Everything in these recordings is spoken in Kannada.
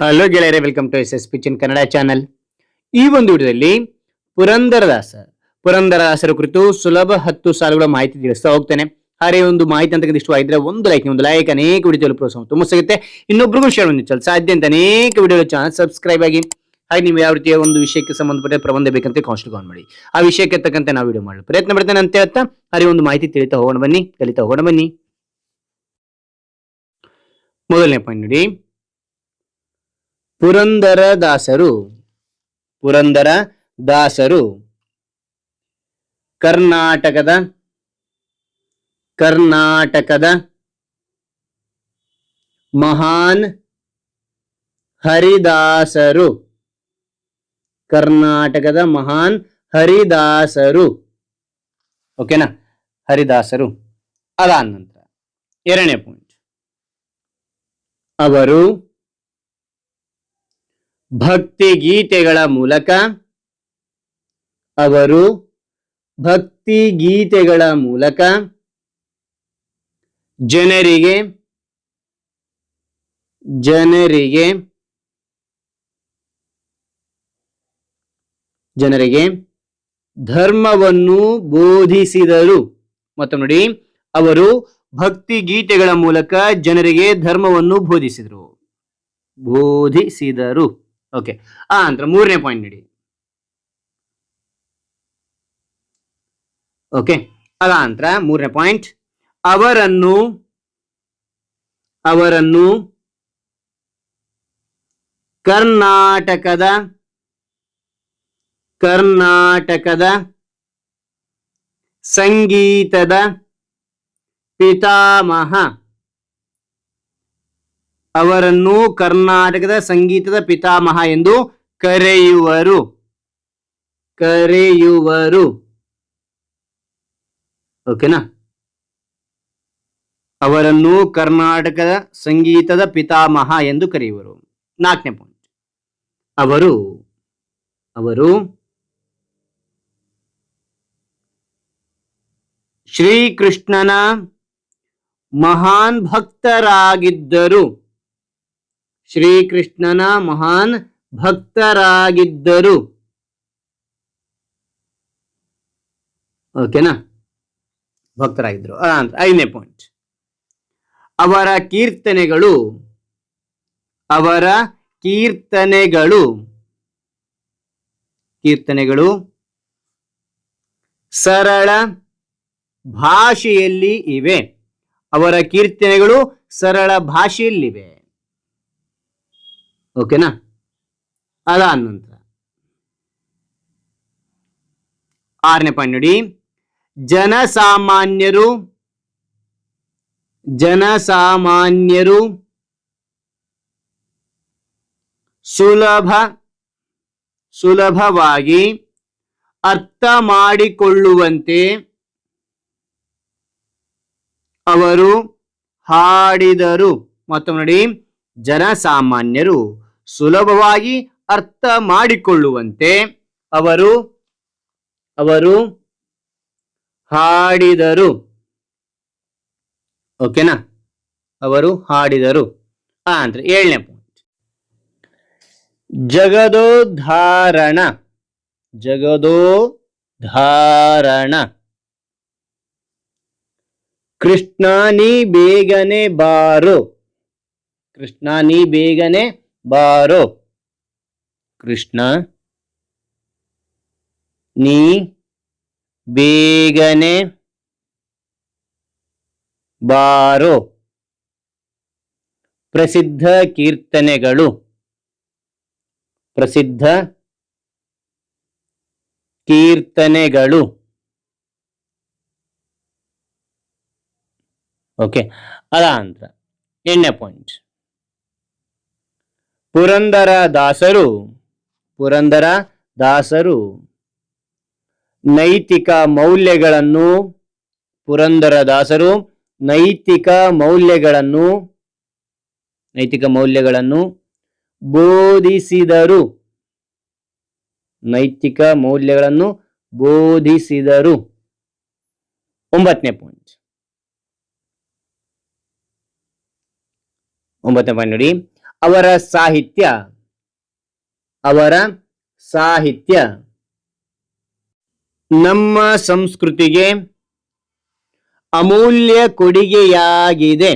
ಹಲೋ ಗೆಳೆಯರೇ ವೆಲ್ಕಮ್ ಟು ಎಸ್ ಎಸ್ ಪಿಚಿನ್ ಕನ್ನಡ ಚಾನಲ್ ಈ ಒಂದು ವಿಡಿಯೋದಲ್ಲಿ ಪುರಂದರದಾಸ, ಪುರಂದರದಾಸರ ಕುರಿತು ಸುಲಭ ಹತ್ತು ಸಾಲುಗಳ ಮಾಹಿತಿ ತಿಳಿಸ್ತಾ ಹೋಗ್ತೇನೆ. ಹಾಗೆ ಒಂದು ಮಾಹಿತಿ ಅಂತಕ್ಕಂಥ ಇಷ್ಟ ಆಗಿದ್ರೆ ಒಂದು ಲೈಕ್ ಒಂದು ಲೈಕ್ ಅನೇಕ ವಿಡಿಯೋದಲ್ಲಿ ಪ್ರೋತ್ಸಾಹ ತುಂಬ ಸಿಗುತ್ತೆ. ಇನ್ನೊಬ್ರಿಗೂ ಶೇರ್ ಒಂದು ಸಾಧ್ಯ ಅಂತ ಅನೇಕ ವಿಡಿಯೋ ಚಾನಲ್ ಸಬ್ಸ್ಕ್ರೈಬ್ ಆಗಿ. ಹಾಗೆ ನೀವು ಯಾವ ರೀತಿಯ ಒಂದು ವಿಷಯಕ್ಕೆ ಸಂಬಂಧಪಟ್ಟ ಪ್ರಬಂಧ ಬೇಕಂತ ಕಾನ್ಸ್ಟ್ ಆನ್ ಮಾಡಿ. ಆ ವಿಷಯಕ್ಕೆ ತಕ್ಕಂತೆ ನಾವು ವಿಡಿಯೋ ಮಾಡಲು ಪ್ರಯತ್ನ ಪಡ್ತೇನೆ ಅಂತ ಹೇಳ್ತಾ, ಹಾಗೆ ಒಂದು ಮಾಹಿತಿ ತಿಳಿತಾ ಹೋಗೋಣ ಬನ್ನಿ. ಕಲಿತಾ ಹೋಗೋಣ ಬನ್ನಿ. ಮೊದಲನೇ ಪಾಯಿಂಟ್ ನೋಡಿ. ಪುರಂದರ ದಾಸರು ಪುರಂದರ ದಾಸರು ಕರ್ನಾಟಕದ ಕರ್ನಾಟಕದ ಮಹಾನ್ ಹರಿದಾಸರು. ಕರ್ನಾಟಕದ ಮಹಾನ್ ಹರಿದಾಸರು. ಓಕೆನಾ? ಹರಿದಾಸರು. ಅದಾದ ನಂತರ ಎರಡನೇ ಪಾಯಿಂಟ್ ಅವರು ಭಕ್ತಿ ಗೀತೆಗಳ ಮೂಲಕ ಅವರು ಭಕ್ತಿ ಗೀತೆಗಳ ಮೂಲಕ ಜನರಿಗೆ ಜನರಿಗೆ ಜನರಿಗೆ ಧರ್ಮವನ್ನು ಬೋಧಿಸಿದರು. ಮತ್ತು ನೋಡಿ, ಅವರು ಭಕ್ತಿ ಗೀತೆಗಳ ಮೂಲಕ ಜನರಿಗೆ ಧರ್ಮವನ್ನು ಬೋಧಿಸಿದರು. ಬೋಧಿಸಿದರು. ಓಕೆ ಆ ನಂತರ ಮೂರನೇ ಪಾಯಿಂಟ್ ನೋಡಿ. ಓಕೆ ಅದ ನಂತರ ಮೂರನೇ ಪಾಯಿಂಟ್ ಅವರನ್ನು ಅವರನ್ನು ಕರ್ನಾಟಕದ ಕರ್ನಾಟಕದ ಸಂಗೀತದ ಪಿತಾಮಹ ಅವರನ್ನು ಕರ್ನಾಟಕದ ಸಂಗೀತದ ಪಿತಾಮಹ ಎಂದು ಕರೆಯುವರು. ಕರೆಯುವರು. ಓಕೆನಾ? ಅವರನ್ನು ಕರ್ನಾಟಕದ ಸಂಗೀತದ ಪಿತಾಮಹ ಎಂದು ಕರೆಯುವರು. ನಾಲ್ಕನೇ ಪಾಯಿಂಟ್ ಅವರು ಅವರು ಶ್ರೀಕೃಷ್ಣನ ಮಹಾನ್ ಭಕ್ತರಾಗಿದ್ದರು. ಶ್ರೀಕೃಷ್ಣನ ಮಹಾನ್ ಭಕ್ತರಾಗಿದ್ದರು. ಓಕೆನಾ ಭಕ್ತರಾಗಿದ್ದರು. ಐದನೇ ಪಾಯಿಂಟ್ ಅವರ ಕೀರ್ತನೆಗಳು ಅವರ ಕೀರ್ತನೆಗಳು ಕೀರ್ತನೆಗಳು ಸರಳ ಭಾಷೆಯಲ್ಲಿ ಇವೆ. ಅವರ ಕೀರ್ತನೆಗಳು ಸರಳ ಭಾಷೆಯಲ್ಲಿವೆ. ಓಕೆನಾ? ಅದಾದ ನಂತರ. ಆರನೇ ಪಾಯಿಂಟ್ ನೋಡಿ. ಜನಸಾಮಾನ್ಯರು ಜನಸಾಮಾನ್ಯರು ಸುಲಭ, ಸುಲಭವಾಗಿ ಅರ್ಥ ಮಾಡಿಕೊಳ್ಳುವಂತೆ ಅವರು ಹಾಡಿದರು. ಮತ್ತೊಮ್ಮೆ ನೋಡಿ. ಜನಸಾಮಾನ್ಯರು ಸುಲಭವಾಗಿ ಅರ್ಥ ಮಾಡಿಕೊಳ್ಳುವಂತೆ ಅವರು ಅವರು ಹಾಡಿದರು. ಓಕೆನಾ ಅವರು ಹಾಡಿದರು. ಅಂದ್ರೆ ಏಳನೇ ಪಾಯಿಂಟ್ ಜಗದೋದ್ಧಾರಣ ಜಗದೋದ್ಧಾರಣ. ಕೃಷ್ಣ ನೀ ಬೇಗನೆ ಬಾರು. ಕೃಷ್ಣ ನೀ ಬೇಗನೆ ಬಾರೋ. ಕೃಷ್ಣ ನೀ ಬೇಗನೆ ಬಾರೋ. ಪ್ರಸಿದ್ಧ ಕೀರ್ತನೆಗಳು. ಪ್ರಸಿದ್ಧ ಕೀರ್ತನೆಗಳು. ಓಕೆ ಅದ ನಂತರ ಎಣ್ಣೆ ಪಾಯಿಂಟ್ ಪುರಂದರ ದಾಸರು ಪುರಂದರ ದಾಸರು. ನೈತಿಕ ಮೌಲ್ಯಗಳನ್ನು, ಪುರಂದರ ದಾಸರು, ನೈತಿಕ ಮೌಲ್ಯಗಳನ್ನು ನೈತಿಕ ಮೌಲ್ಯಗಳನ್ನು ಬೋಧಿಸಿದರು. ನೈತಿಕ ಮೌಲ್ಯಗಳನ್ನು ಬೋಧಿಸಿದರು. ಒಂಬತ್ತನೇ ಪಾಯಿಂಟ್ ಒಂಬತ್ತನೇ ಪಾಯಿಂಟ್ ನೋಡಿ. ಅವರ ಸಾಹಿತ್ಯ. ಅವರ ಸಾಹಿತ್ಯ. ನಮ್ಮ ಸಂಸ್ಕೃತಿಗೆ ಅಮೂಲ್ಯ ಕೊಡುಗೆಯಾಗಿದೆ.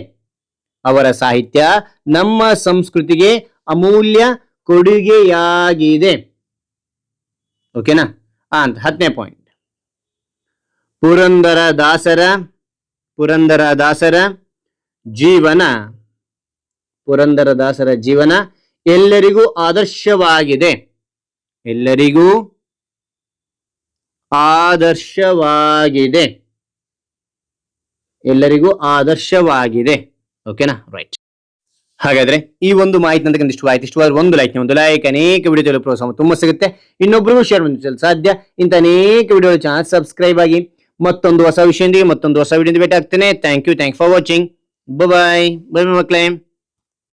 ಅವರ ಸಾಹಿತ್ಯ ನಮ್ಮ ಸಂಸ್ಕೃತಿಗೆ ಅಮೂಲ್ಯ ಕೊಡುಗೆಯಾಗಿದೆ. ಓಕೆನಾ? ಅಂತ ಹತ್ತನೇ ಪಾಯಿಂಟ್. ಪುರಂದರ ದಾಸರ ಪುರಂದರ ದಾಸರ ಜೀವನ. ಪುರಂದರ ದಾಸರ ಜೀವನ ಎಲ್ಲರಿಗೂ ಆದರ್ಶವಾಗಿದೆ. ಎಲ್ಲರಿಗೂ ಆದರ್ಶವಾಗಿದೆ. ಎಲ್ಲರಿಗೂ ಆದರ್ಶವಾಗಿದೆ. ಓಕೆನಾ? ರೈಟ್ ಹಾಗಾದ್ರೆ ಈ ಒಂದು ಮಾಹಿತಿ ನನಗೆ ಇಷ್ಟು ಆಯ್ತು. ಇಷ್ಟವಾದ್ರೆ ಒಂದು ಲೈಕ್ ಒಂದು ಲೈಕ್ ಅನೇಕ ವಿಡಿಯೋದಲ್ಲಿ ಪ್ರೋತ್ಸಾಹ ತುಂಬಾ ಸಿಗುತ್ತೆ. ಇನ್ನೊಬ್ಬರಿಗೂ ಶೇರ್ ಮಾಡಿ ಸಾಧ್ಯ. ಇಂಥ ಅನೇಕ ವಿಡಿಯೋ ಚಾನಲ್ ಸಬ್ಸ್ಕ್ರೈಬ್ ಆಗಿ ಮತ್ತೊಂದು ಹೊಸ ವಿಷಯದೊಂದಿಗೆ ಮತ್ತೊಂದು ಹೊಸ ವಿಡಿಯೋ ಭೇಟಿ ಆಗ್ತೇನೆ. Thank you thank for watching bye bye ಮಕ್ಕಳೇ.